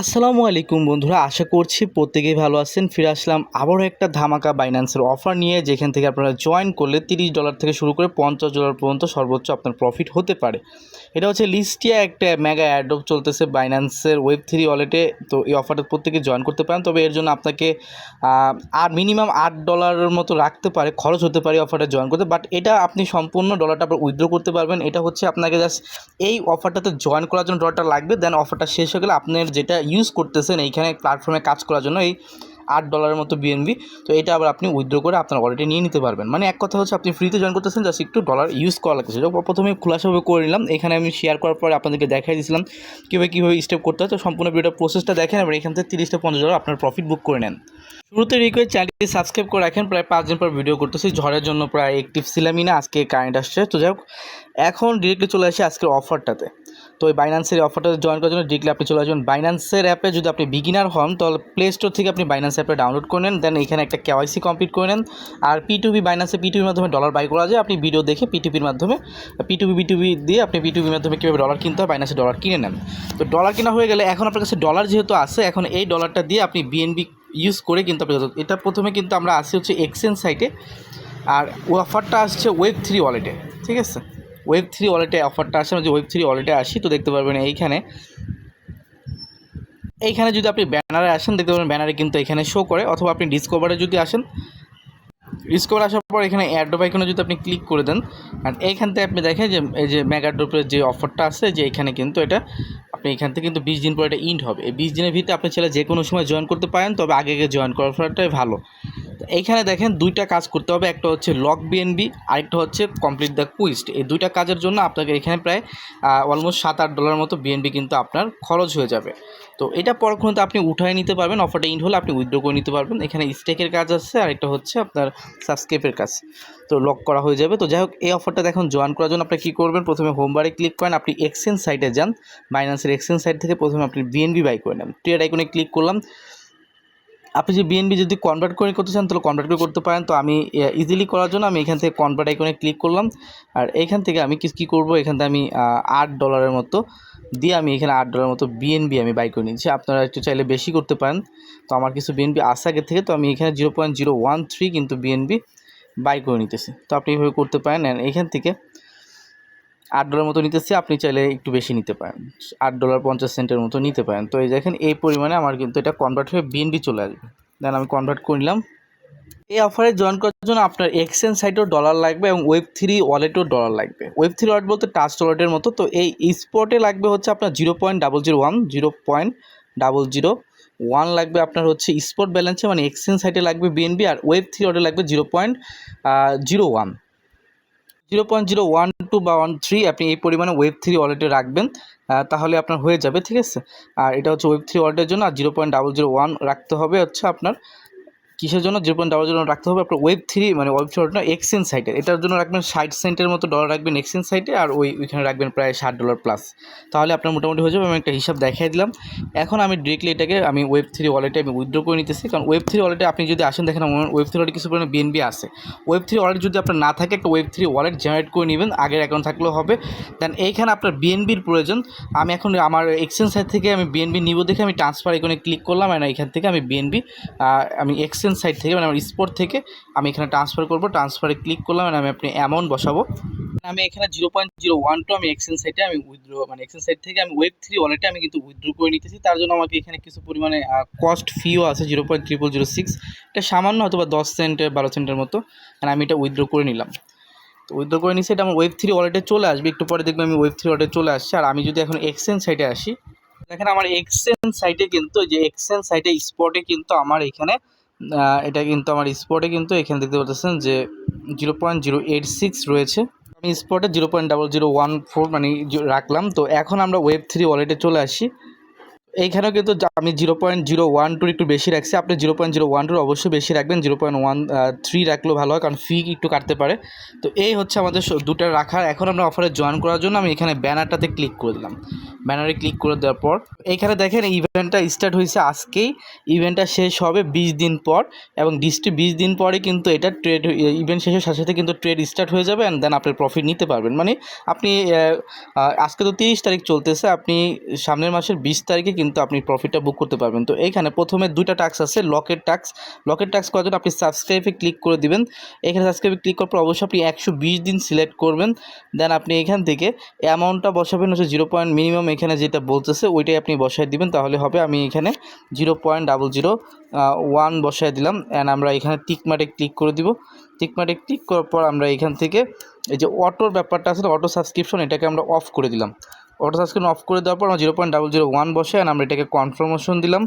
আসসালামু আলাইকুম বন্ধুরা, আশা করছি প্রত্যেকেই ভালো আছেন। ফিরে আসলাম আবারও একটা ধামাকা বাইন্যান্সের অফার নিয়ে, যেখান থেকে আপনারা জয়েন করলে তিরিশ ডলার থেকে শুরু করে পঞ্চাশ ডলার পর্যন্ত সর্বোচ্চ আপনার প্রফিট হতে পারে। এটা হচ্ছে লিস্টিয়া একটা মেগা অ্যাডপ চলতেছে বাইন্যান্সের ওয়েব থ্রি ওয়ালেটে তো এই অফারটা প্রত্যেকে জয়েন করতে পারেন। তবে এর জন্য আপনাকে আর মিনিমাম আট ডলারের মতো রাখতে পারে, খরচ হতে পারে অফারটা জয়েন করতে। বাট এটা আপনি সম্পূর্ণ ডলারটা আপনার উইথড্র করতে পারবেন। এটা হচ্ছে আপনাকে জাস্ট এই অফারটাতে জয়েন করার জন্য ডলারটা লাগবে। দেন অফারটা শেষ হয়ে গেলে আপনার যেটা ইউজ করতেছেন এইখানে প্ল্যাটফর্মে কাজ করার জন্য, এই আট ডলারের মতো বিএনবি তো এটা আবার আপনি উইথড্র করে আপনার ওয়ালেটে নিয়ে নিতে পারবেন। মানে এক কথা হচ্ছে আপনি ফ্রিতে জয়েন করতেছেন জাস্ট একটু ডলার ইউজ করা লাগতেছে। যেটা প্রথমে খোলাসাভাবে করে নিলাম। এখানে আমি শেয়ার করার পরে আপনাদেরকে দেখাই দিয়েছিলাম কীভাবে কীভাবে স্টেপ করতে হয়। তো সম্পূর্ণ ভিডিও প্রসেসটা দেখেন, এবার এখান থেকে তিরিশটা পঞ্চাশ ডলার আপনার প্রফিট বুক করে নেন। শুরুতে রিকোয়েস্ট চ্যানেলটি সাবস্ক্রাইব করে রাখেন। প্রায় পাঁচ দিন পর ভিডিও করতেছি। ঝড়ের জন্য প্রায় অ্যাক্টিভ ছিলামই না, আজকে কারেন্ট আসছে। তো যাই হোক, এখন ডিরেক্টলি চলে আসি আজকের অফারটাতে তো এই বাইন্যান্সের অফারটা জয়েন করার জন্য ডিরেক্টলি আপনি চলে আসবেন। বাইন্যান্সের অ্যাপে যদি আপনি বিগিনার হন, তাহলে প্লে স্টোর থেকে আপনি বাইন্যান্স অ্যাপে ডাউনলোড করে নেন। দেন এখানে একটা কেওয়াইসি কমপ্লিট করে নেন। আর পি টু বি বাইন্যান্সে পি টুবির মাধ্যমে ডলার বাই করা যায়। আপনি ভিডিও দেখে পি টুবির মাধ্যমে পি টুবি বি দিয়ে আপনি পি টুবির মাধ্যমে কীভাবে ডলার কিনতে হয় বাইন্যান্সে ডলার কিনে নেন। তো ডলার কেনা হয়ে গেলে এখন আপনার কাছে ডলার যেহেতু আছে, এখন এই ডলারটা দিয়ে আপনি বিএনবি ইউজ করে কিন্তু আপনি এটা প্রথমে কিন্তু আমরা আসি হচ্ছে এক্সচেঞ্জ সাইটে আর অফারটা আসছে ওয়েব থ্রি ওয়ালেটে ঠিক আছে? ওয়েব থ্রি ওয়ালেটে অফারটা আসে যে ওয়েব থ্রি ওয়ালেটে আসি, তো দেখতে পারবেন এইখানে। এইখানে যদি আপনি ব্যানারে আসেন, দেখতে পাবেন ব্যানারে কিন্তু এখানে শো করে, অথবা আপনি ডিসকভারে যদি আসেন ডিসকভার আসার পর এখানে অ্যাড্রপ আইকনে যদি আপনি ক্লিক করে দেন আর এইখান থেকে আপনি দেখেন যে, এই যে মেগাড্রপের যে অফারটা আছে, যে এখানে কিন্তু এটা আপনি এখান থেকে কিন্তু বিশ দিন পর এটা ইন্ড হবে। এই বিশ দিনের ভিতরে আপনি ছেলে যে কোনো সময় জয়েন করতে পারেন, তবে আগে আগে জয়েন করার ফলটাই ভালো। এইখানে দেখেন দুইটা কাজ করতে হবে, একটা হচ্ছে লক বিএনবি আরেকটা হচ্ছে কমপ্লিট দ্য কুইস্ট এই দুইটা কাজের জন্য আপনাকে এখানে প্রায় অলমোস্ট সাত আট ডলার মতো বিএনবি কিন্তু আপনার খরচ হয়ে যাবে। তো এটা পরক্ষণে আপনি উঠায় নিতে পারবেন অফারটা ইন্ড হলে আপনি উইথড্র করে নিতে পারবেন। এখানে স্টেকের কাজ আছে আর একটা হচ্ছে আপনার সাবস্ক্রাইবের কাজ। তো লক করা হয়ে যাবে। তো যাই হোক এই অফারটা এখন জয়েন করার জন্য আপনি কী করবেন? প্রথমে হোমবারে ক্লিক করেন, আপনি এক্সচেঞ্জ সাইটে যান। বাইন্যান্সের এক্সচেঞ্জ সাইট থেকে প্রথমে আপনি বিএনবি বাই করে নেন। ট্রেড আইকনে ক্লিক করলাম। আপনি যে বিএনবি যদি কনভার্ট করে করতে চান, তাহলে কনভার্ট করে করতে পারেন। তো আমি ইজিলি করার জন্য আমি এখান থেকে কনভার্ট আইকনে ক্লিক করলাম। আর এখান থেকে আমি কি, কী করব? এখান থেকে আমি আট ডলারের মতো দিয়ে আমি এখানে আট ডলারের মতো বিএনবি আমি বাই করে নিচ্ছি আপনারা একটু চাইলে বেশি করতে পারেন। তো আমার কিছু বিএনবি আসে আগে থেকে, তো আমি এখানে zero point zero one three কিন্তু বিএনবি বাই করে নিতেছি। তো আপনি এইভাবে করতে পারেন। and এখান থেকে আট ডলার মতো নিতেছি, আপনি চাইলে একটু বেশি নিতে পারেন। আট ডলার পঞ্চাশ সেন্টের মতো নিতে পারেন। তো এই দেখেন, এই পরিমাণে আমার কিন্তু এটা কনভার্ট হয়ে বিএনবি চলে আসবে। দেন আমি কনভার্ট করে নিলাম। এই অফারে জয়েন করার জন্য আপনার এক্সচেঞ্জ সাইটেও ডলার লাগবে এবং ওয়েব থ্রি ওয়ালেটও ডলার লাগবে। ওয়েব থ্রি ওয়ালেট বলতে টাচ ওয়ালেটের মতো। তো এই স্পটে লাগবে হচ্ছে আপনার zero point double zero one zero point double zero one লাগবে আপনার হচ্ছে স্পট ব্যালেন্সে মানে এক্সচেঞ্জ সাইটে লাগবে বিএনবি আর ওয়েব থ্রি ওয়ালেটে লাগবে zero point zero one zero point zero one two বা ওয়ান থ্রি আপনি এই পরিমাণে ওয়েব থ্রি ওয়ালেটে রাখবেন তাহলে আপনার হয়ে যাবে, ঠিক আছে? আর এটা হচ্ছে ওয়েব থ্রি ওয়ালেটের জন্য, আর zero point double zero one রাখতে হবে হচ্ছে আপনার কিসের জন্য? জিরো পয়েন্ট ডাবল জিরো রাখতে হবে, আপনার ওয়েব থ্রি মানে ওয়েব না এক্সচেঞ্জ সাইটে এটার জন্য রাখবেন ষাট সেন্টের মতো ডলার রাখবেন এক্সচেঞ্জ সাইটে আর ওই ওইখানে রাখবেন প্রায় ষাট ডলার প্লাস তাহলে আপনার মোটামুটি হয়ে যাবে, আমি একটা হিসাব দেখাই দিলাম। এখন আমি ডিরেক্টলি এটাকে, আমি ওয়েব থ্রি ওয়ালেটে আমি উইথড্র করে নিতেছি। কারণ ওয়েব থ্রি ওয়ালেটে আপনি যদি আসেন, দেখেন আমার ওয়েব থ্রি ওয়ালেটে কিছু পরিমাণে বিএনবি আছে। ওয়েব থ্রি ওয়ালেট যদি আপনার না থাকে, একটা ওয়েব থ্রি ওয়ালেট জেনারেট করে নেবেন, আগের অ্যাকাউন্ট থাকলেও হবে। দেন এইখানে আপনার বিএনবির প্রয়োজন। আমি এখন আমার এক্সচেঞ্জ সাইট থেকে আমি বিএনবি নিব দেখে আমি ট্রান্সফার এখানে ক্লিক করলাম আর এখান থেকে আমি বিএনবি আমি এক্সচেঞ্জ সাইট থেকে মানে আমার স্পোর্ট থেকে আমি এখানে ট্রান্সফার করব। ট্রান্সফারে ক্লিক করলাম আমি আপনি অ্যামাউন্ট বসাবো। আমি এখানে zero point zero one two আমি এক্সচেঞ্জ সাইটে আমি উইথড্র মানে এক্সচেঞ্জ সাইট থেকে আমি ওয়েব থ্রি ওয়ালেটে আমি কিন্তু উইথড্র করে নিতেছি। তার জন্য আমাকে এখানে কিছু পরিমাণে কস্ট ফিও আছে zero point triple zero six এটা সামান্য হয়তো বা দশ সেন্টের বারো সেন্টের মতো। মানে আমি এটা উইথড্র করে নিলাম। তো উইথড্র করে নিচ্ছি এটা আমার ওয়েব থ্রি ওয়ালেটে চলে আসবে। একটু পরে দেখবেন আমি ওয়েব থ্রি ওয়ালেটে চলে আসছি। আর আমি যদি এখন এক্সচেঞ্জ সাইটে আসি, দেখেন আমার এক্সচেঞ্জ সাইটে কিন্তু যে এক্সচেঞ্জ সাইটে স্পটে কিন্তু আমার এখানে এটা কিন্তু আমার স্পটে কিন্তু এখানে দেখতে পাচ্ছেন যে zero point zero eight six রয়েছে। আমি স্পটে zero point double zero one four মানে রাখলাম। তো এখন আমরা ওয়েব থ্রি ওয়ালেটে চলে আসি। এইখানেও কিন্তু আমি জিরো পয়েন্ট জিরো ওয়ান টুর একটু বেশি রাখছি। আপনি জিরো পয়েন্ট জিরো ওয়ান টুর অবশ্যই বেশি রাখবেন। জিরো পয়েন্ট ওয়ান থ্রি রাখলেও ভালো হয়, কারণ ফি একটু কাটতে পারে। তো এই হচ্ছে আমাদের দুটো রাখার এখন আমরা অফারে জয়েন করার জন্য আমি এখানে ব্যানারটাতে ক্লিক করে দিলাম। ব্যানারে ক্লিক করে দেওয়ার পর। এখানে দেখেন ইভেন্টটা স্টার্ট হয়েছে আজকেই। ইভেন্টটা শেষ হবে বিশ দিন পর এবং ডিস্ট্রি বিশ দিন পরে কিন্তু এটা ট্রেড ইভেন্ট শেষের সাথে সাথে কিন্তু ট্রেড স্টার্ট হয়ে যাবে অ্যান্ড দেন আপনার প্রফিট নিতে পারবেন। মানে আপনি আজকে তো তিরিশ তারিখ চলতেছে, আপনি সামনের মাসের বিশ তারিখে কিন্তু আপনি প্রফিটটা বুক করতে পারবেন। তো এইখানে প্রথমে দুইটা টাক্স আছে লকের টাক্স লকের টাক্স করার জন্য আপনি সাবস্ক্রাইবে ক্লিক করে দিবেন। এখানে সাবস্ক্রাইবে ক্লিক করার পর অবশ্যই আপনি একশো বিশ দিন সিলেক্ট করবেন। দেন আপনি এখান থেকে অ্যামাউন্টটা বসাবেন হচ্ছে জিরো পয়েন্ট মিনিমাম এখানে যেটা বলতেছে, ওইটাই আপনি বসায় দিবেন, তাহলে হবে আমি এখানে zero point double zero one বসায় দিলাম অ্যান্ড আমরা এখানে টিকমার্টে ক্লিক করে দিব। টিকমার্টে ক্লিক করার পর আমরা এখান থেকে এই যে অটোর ব্যাপারটা আছে, অটো সাবস্ক্রিপশন, এটাকে আমরা অফ করে দিলাম। অটো সাবস্ক্রিপশন অফ করে দেওয়ার পর আমরা zero point double zero one বসে অ্যান্ড আমরা এটাকে কনফার্মেশন দিলাম।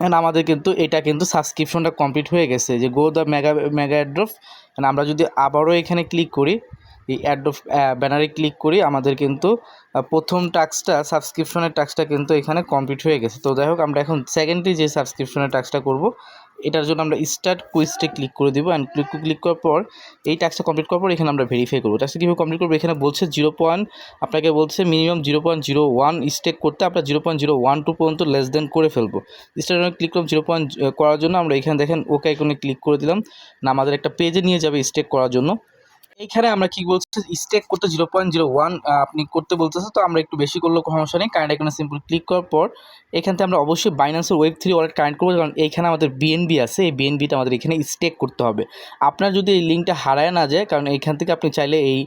অ্যান্ড আমাদের কিন্তু, এটা কিন্তু সাবস্ক্রিপশনটা কমপ্লিট হয়ে গেছে, যে go the mega mega airdrop আমরা যদি আবারও এখানে ক্লিক করি এই অ্যাড্রফ ব্যানারে ক্লিক করি, আমাদের কিন্তু প্রথম টাস্কটা সাবস্ক্রিপশনের টাস্কটা কিন্তু এখানে কমপ্লিট হয়ে গেছে। তো যাই হোক, আমরা এখন সেকেন্ডলি যে সাবস্ক্রিপশনের টাস্কটা করব, এটার জন্য আমরা স্টার্ট কুইজটে ক্লিক করে দিব। অ্যান্ড ক্লিক ক্লিক করার পর, এই টাস্কটা কমপ্লিট করার পর এখানে আমরা ভেরিফাই করব। টাস্কটা কীভাবে কমপ্লিট করব? এখানে বলছে জিরো পয়েন্ট আপনাকে বলছে minimum zero point zero one stake করতে আমরা zero point zero one two পর্যন্ত লেস দেন করে ফেলব। স্টার্ট ক্লিক করলাম জিরো পয়েন্ট করার জন্য আমরা এখানে দেখেন ওকে আইকনে ক্লিক করে দিলাম। না, আমাদের একটা পেজে নিয়ে যাবে স্টেক করার জন্য। এইখানে আমরা কি বলছি স্টেক করতে জিরো পয়েন্ট জিরো ওয়ান আপনি করতে বলতেছে তো আমরা একটু বেশি করলেও সমস্যা নেই। কারেন্ট এখানে সিম্পল ক্লিক করার পর, এখান থেকে আমরা অবশ্যই বাইন্যান্সের ওয়েব থ্রি ওয়ালেট কানেক্ট করব, কারণ এইখানে আমাদের বিএনবি আছে, এই বিএনবিটা আমাদের এখানে স্টেক করতে হবে। আপনার যদি এই লিঙ্কটা হারায় না যায়, কারণ এইখান থেকে আপনি চাইলে এই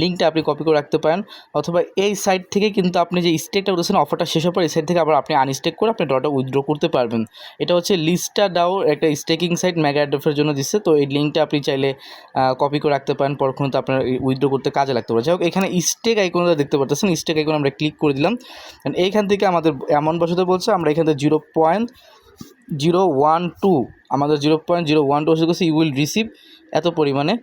লিঙ্কটা আপনি কপি করে রাখতে পারেন, অথবা এই সাইট থেকে কিন্তু আপনি যে স্টেকটা করেছেন অফারটা শেষ হওয়ার পর এই সাইট থেকে আবার আপনি আনস্টেক করে আপনি ডটা উইথড্র করতে পারবেন। এটা হচ্ছে লিস্টটা ডাও একটা স্টেকিং সাইট অ্যাডফের জন্য দিচ্ছে, তো এই লিঙ্কটা আপনি চাইলে কপি করে রাখতে পারেন পরক্ষণে তো আপনার উইথড্র করতে কাজে লাগতে পারে যাই হোক এখানে স্টেক আইকনটা দেখতে পাচ্ছেন স্টেক আইকন আমরা ক্লিক করে দিলাম। এইখান থেকে আমাদের এমন বসাতে বলছে, আমরা এখান থেকে zero point zero one two আমাদের zero point zero one two বসে করছি ইউ উইল রিসিভ এত পরিমাণে।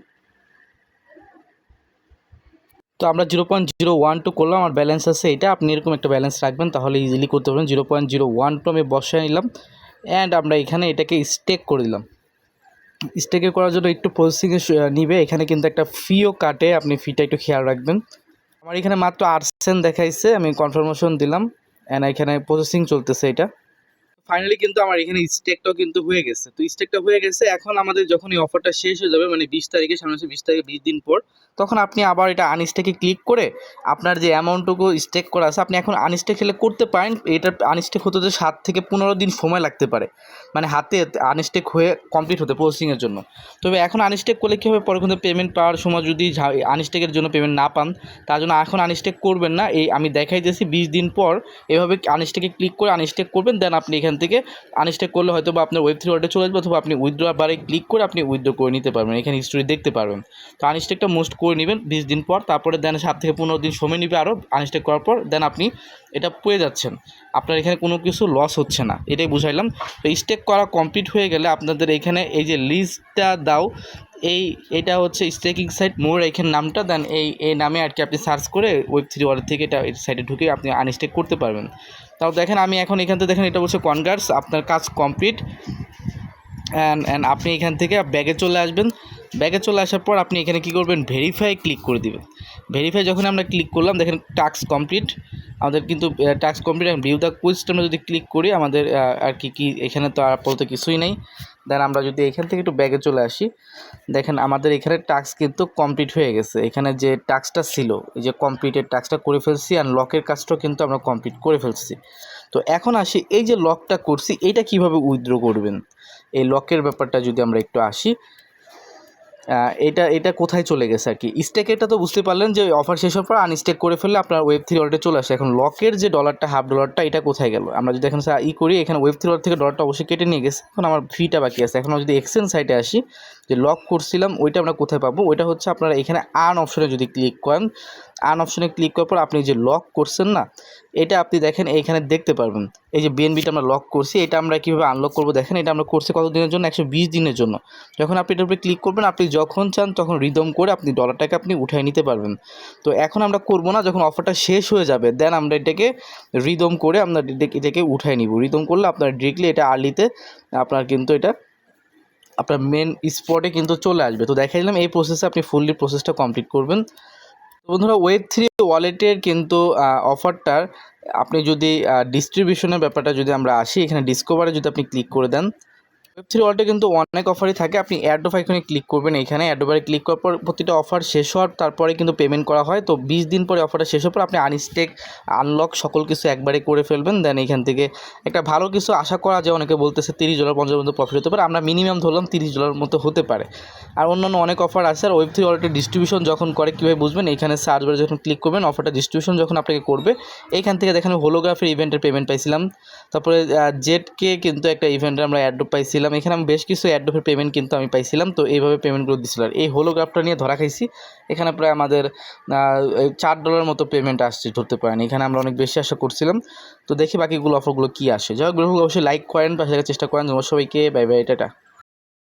তো আমরা zero point zero one two করলাম, আমার ব্যালেন্স আছে এটা। আপনি এরকম একটা ব্যালেন্স রাখবেন, তাহলে ইজিলি করতে পারবেন। Zero point zero one two আমি বসায় নিলাম। অ্যান্ড আমরা এখানে এটাকে স্টেক করে দিলাম। স্টেকে করার জন্য একটু প্রসেসিংয়ে নিবে। এখানে কিন্তু একটা ফিও কাটে। আপনি ফিটা একটু খেয়াল রাখবেন। আমার এখানে মাত্র আট সেন্ট দেখাইছে। আমি কনফার্মেশন দিলাম। অ্যান্ড এখানে প্রসেসিং চলতেছে এটা। ফাইনালি কিন্তু আমার এখানে স্টেকটাও কিন্তু হয়ে গেছে। তো স্টেকটা হয়ে গেছে, এখন আমাদের যখন এই অফারটা শেষ হয়ে যাবে মানে বিশ তারিখে, সামনে বিশ তারিখে, বিশ দিন পর, তখন আপনি আবার এটা আনস্টেকে ক্লিক করে আপনার যে অ্যামাউন্টটুকু স্টেক করা আছে, আপনি এখন আনস্টেক খেলে করতে পারেন। এটা আনস্টেক হতে হতে সাত থেকে পনেরো দিন সময় লাগতে পারে। মানে হাতে আনস্টেক হয়ে কমপ্লিট হতে প্রসেসিংয়ের জন্য। তবে এখন আনস্টেক করলে কী হবে? পরে কিন্তু পেমেন্ট পাওয়ার সময় যদি আনস্টেকের জন্য পেমেন্ট না পান, তার জন্য এখন আনস্টেক করবেন না। এই আমি দেখাই দিয়েছি বিশ দিন পর, এভাবে আনস্টেকে ক্লিক করে আনস্টেক করবেন দেন আপনি এখান থেকে আনস্টেক করলে হয়তো বা আপনার ওয়েব থ্রি ওয়ার্ডে চলে আসবে অথবা আপনি উইথড্র বারে ক্লিক করে আপনি উইথড্র করে নিতে পারবেন। এখানে হিস্টোরি দেখতে পারবেন। তো আনস্টেকটা মোস্ট করে নেবেন বিশ দিন পর। তারপরে দেন সাত থেকে পনেরো দিন সময় নেবে আরও আনস্টেক করার পর দেন আপনি এটা পেয়ে যাচ্ছেন। আপনার এখানে কোনো কিছু লস হচ্ছে না। এটাই বুঝাইলাম। তো স্টেক করা কমপ্লিট হয়ে গেলে আপনাদের এখানে এই যে লিস্টটা দাও, এই এটা হচ্ছে স্টেকিং সাইট মোর এখানে নামটা। দেন এই এই নামে আর কি আপনি সার্চ করে ওয়েব থ্রি ওয়ার্ড থেকে এটা এই সাইটে ঢুকে আপনি আনস্টেক করতে পারবেন। তাও দেখেন, আমি এখন এখান থেকে দেখেন, এটা বলছে কনগার্স আপনার কাজ কমপ্লিট অ্যান্ড অ্যান্ড আপনি এখান থেকে ব্যাগে চলে আসবেন। ব্যাগে চলে আসার পর আপনি এখানে কী করবেন? ভেরিফাই ক্লিক করে দেবেন। ভেরিফাই যখন আমরা ক্লিক করলাম, দেখেন টাস্ক কমপ্লিট আমাদের কিন্তু টাস্ক কমপ্লিট ভিউ দ্য কুইজটা আমরা যদি ক্লিক করি, আমাদের আর কি কি, এখানে তো আর আপাতত কিছুই নেই। দেন আমরা যদি এখান থেকে একটু ব্যাগে চলে আসি, দেখেন আমাদের এখানে টাস্ক কিন্তু কমপ্লিট হয়ে গেছে। এখানে যে টাস্কটা ছিল, এই যে কমপ্লিটের টাস্কটা করে ফেলছি আর লকের কাজটাও কিন্তু আমরা কমপ্লিট করে ফেলছি। তো এখন আসি, এই যে লকটা করছি, এটা কীভাবে উইথড্র করবেন? এই লকের ব্যাপারটা যদি আমরা একটু আসি এটা এটা কোথায় চলে গেছে আর কি? স্টেক স্টেকেরটা তো বুঝতে পারলেন যে অফার শেষ হওয়ার পর আনস্টেক করে ফেললে আপনার ওয়েব থ্রি ওয়ালেটে চলে আসে। এখন লকের যে ডলারটা হাফ ডলারটা এটা কোথায় গেল? আমরা যদি এখন ই করি, এখানে ওয়েব থ্রি ওয়ালেট থেকে ডলারটা অবশ্যই কেটে নিয়ে গেছে। এখন আমার ফিটা বাকি আছে। এখন যদি এক্সচেঞ্জ সাইটে আসি, যে লক করছিলাম, ওইটা আমরা কোথায় পাবো? ওইটা হচ্ছে আপনারা এখানে আর্ন অপশনে যদি ক্লিক করেন আন অপশনে ক্লিক করার পর আপনি যে লক করছেন না, এটা আপনি দেখেন এইখানে দেখতে পারবেন। এই যে বিএনবিটা আমরা লক করছি, এটা আমরা কীভাবে আনলক করব দেখেন, এটা আমরা করছি কত দিনের জন্য? একশো বিশ দিনের জন্য। যখন আপনি এটার উপরে ক্লিক করবেন, আপনি যখন চান তখন রিদম করে আপনি ডলারটাকে আপনি উঠাই নিতে পারবেন। তো এখন আমরা করব না, যখন অফারটা শেষ হয়ে যাবে দেন আমরা এটাকে রিদম করে আমরা এটাকে- উঠাই নিব। রিদম করলে আপনার ডিরেক্টলি এটা আর্লিতে আপনার কিন্তু এটা আপনার মেন স্পটে কিন্তু চলে আসবে। তো দেখাই দিলাম এই প্রসেসে আপনি ফুললি প্রসেসটা কমপ্লিট করবেন। বন্ধুরা ওয়েব থ্রি ওয়ালেটের কিন্তু অফারটার আপনি যদি ডিস্ট্রিবিউশনের ব্যাপারটা যদি আমরা আসি, এখানে ডিসকোভারে যদি আপনি ক্লিক করে দেন ওয়েব থ্রি ওয়ালেটে কিন্তু অনেক অফারই থাকে। আপনি অ্যাড অফ আইকনে ক্লিক করবেন এখানে অ্যাড অফারে ক্লিক করার পর প্রতিটা অফার শেষ হওয়ার তারপরে কিন্তু পেমেন্ট করা হয়। তো বিশ দিন পরে অফারটা শেষ হওয়ার পর আপনি আনস্টেক আনলক সকল কিছু একবারে করে ফেলবেন। দেন এখান থেকে একটা ভালো কিছু আশা করা যায়। অনেকে বলতেছে তিরিশ ডলার পঞ্চাশ মতো প্রফিট হতে পারে। আমরা মিনিমাম ধরলাম তিরিশ ডলার মতো হতে পারে। আর অন্যান্য অনেক অফার আছে। আর ওয়েব থ্রি ওয়ালেটের ডিস্ট্রিবিউশন যখন করে কীভাবে বুঝবেন? এখানে সার্চ বারে যখন ক্লিক করবেন অফারটা ডিস্ট্রিবিউশন যখন আপনাকে করবে, এইখান থেকে দেখেন হোলোগ্রাফের ইভেন্টের পেমেন্ট পাইছিলাম। তারপরে জেটকে কিন্তু একটা ইভেন্টে আমরা অ্যাড্রপ পাইছিলাম। এখানে আমি বেশ কিছু অ্যাডোফের পেমেন্ট কিন্তু আমি পাইছিলাম। তো এইভাবে পেমেন্টগুলো দিছিল। আর এই হোলোগ্রাফটা নিয়ে ধরা খাইছি। এখানে প্রায় আমাদের চার ডলার মতো পেমেন্ট আসছে ধরতে পারেন। এখানে আমরা অনেক বেশি আশা করছিলাম। তো দেখি বাকিগুলো অফারগুলো কী আসে। যাই হোক অবশ্যই লাইক করেন, পাশে চেষ্টা করেন। তোমার সবাইকে। Bye bye, tata.